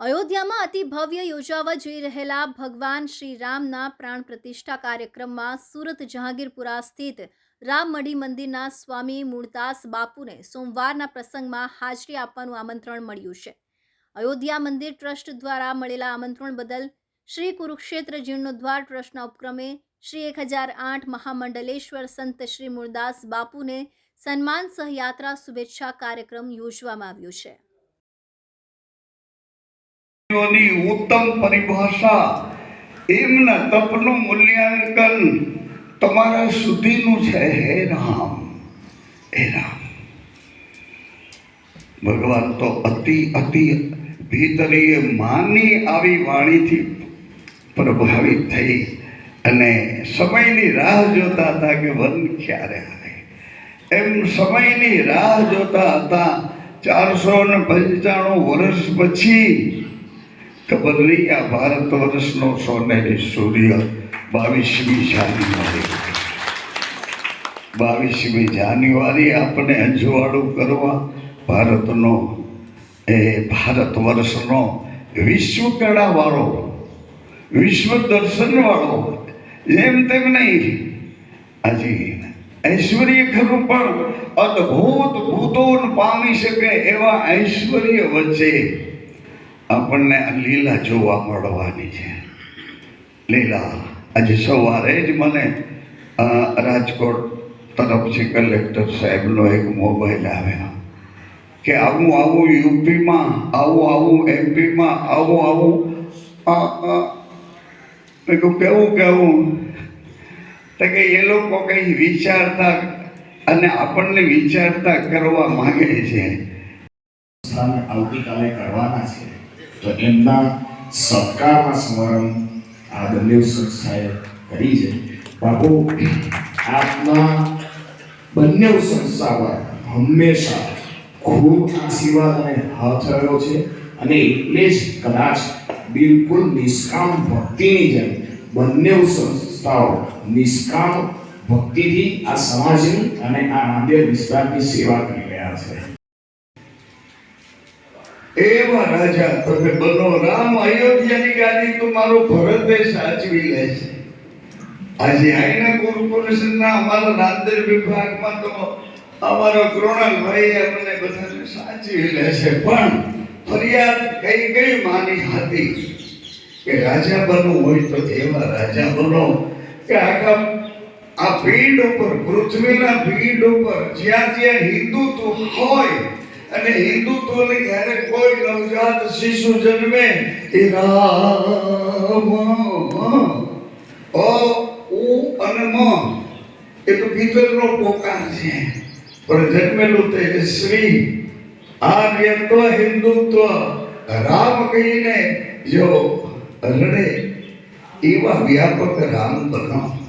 અયોધ્યામાં અતિ ભવ્ય યોજાવા જઈ રહેલા ભગવાન શ્રી રામના પ્રાણ પ્રતિષ્ઠા કાર્યક્રમમાં સુરત જહાંગીરપુરા સ્થિત રામ મઢી મંદિરના સ્વામી મૂળદાસ બાપુને સોમવારના પ્રસંગમાં હાજરી આપવાનું આમંત્રણ મળ્યું છે. અયોધ્યા મંદિર ટ્રસ્ટ દ્વારા મળેલા આમંત્રણ બદલ શ્રી કુરુક્ષેત્ર જીર્ણોદ્વાર ટ્રસ્ટના ઉપક્રમે શ્રી એક હજાર આઠ મહામંડલેશ્વર સંત શ્રી મૂળદાસ બાપુને સન્માન સહયાત્રા શુભેચ્છા કાર્યક્રમ યોજવામાં આવ્યો છે. ની ઉત્તમ પરિભાષા, એમના તપનું મૂલ્યાંકન તમારા સુધીનું છે. હે રામ હે રામ. ભગવાન તો અતિ અતિ ભીતરીએ માની આવી વાણીથી પ્રભાવિત થઈ અને સમયની રાહ જોતા હતા કે વન ક્યારે આવે. એમ સમયની રાહ જોતા હતા ચારસો ને પંચાણું વર્ષ પછી ખબર નહીં આ ભારત વર્ષનો સોનેરી સૂર્ય બાવીસમી જાન્યુઆરી. બાવીસમી જાન્યુઆરી આપણે અજવાળું કરવા ભારતનો, એ ભારત વર્ષનો વિશ્વકળાવાળો વિશ્વ દર્શનવાળો જેમ તેમ નહીં. આજે ઐશ્વર્ય ખરું, પણ અદ્ભુત ભૂતોન પામી શકે એવા ઐશ્વર્ય વચ્ચે આપણને આ લીલા જોવા મળવાની છે. લીલા, આજે સવારે જ મને રાજકોટ તરફથી કલેક્ટર સાહેબનો એક મોબાઈલ આવ્યો કે આવું આવું યુપીમાં, આવું આવું એમપીમાં, આવું આવું મેં કહ્યું કેવું કેવું? તો કે એ લોકો કંઈ વિચારતા અને આપણને વિચારતા કરવા માગે છે. આવતીકાલે કરવાના છે. તો એમના સત્કારમાં સમારંભ આ બંને સંસ્થાએ કરી છે. બાપુ, આપના બંને સંસ્થા પર હંમેશા ખૂબ આશીર્વાદ અને હાથ રહ્યો છે અને એટલે જ કદાચ બિલકુલ નિષ્કામ ભક્તિની જેમ બંને સંસ્થાઓ નિષ્કામ ભક્તિથી આ સમાજની અને આ નાંદેડ વિસ્તારની સેવા કરી રહ્યા છે. એવા રાજા તમે બનો. રામ અયોધ્યાની ગાદી તો મારો ભરતે સાચવી લે છે. આજે આઈના કોર્પોરેશનના અમારા રાંદેર વિભાગમાં તો અમારો કૃણાલભાઈ અમને બધાને સાચવી લે છે. પણ ફરિયાદ કઈ કઈ માની હતી? કે રાજા બનવું હોય તો એવા રાજા બનો કે આખા આ ભીડ ઉપર, પૃથ્વીના ભીડ ઉપર જ્યાં જ્યાં હિન્દુત્વ હોય અને હિન્દુત્વને ક્યારે કોઈ નવજાત શિશુ જન્મે, એ રામ અ, ઉ અને મ, એ તો ભીતરનો પોકાર છે. પણ જન્મેલું તે શ્રી. આ વ્યક્ત હિન્દુત્વ, રામ કહીને જો રડે એવા વ્યાપક રામ બનો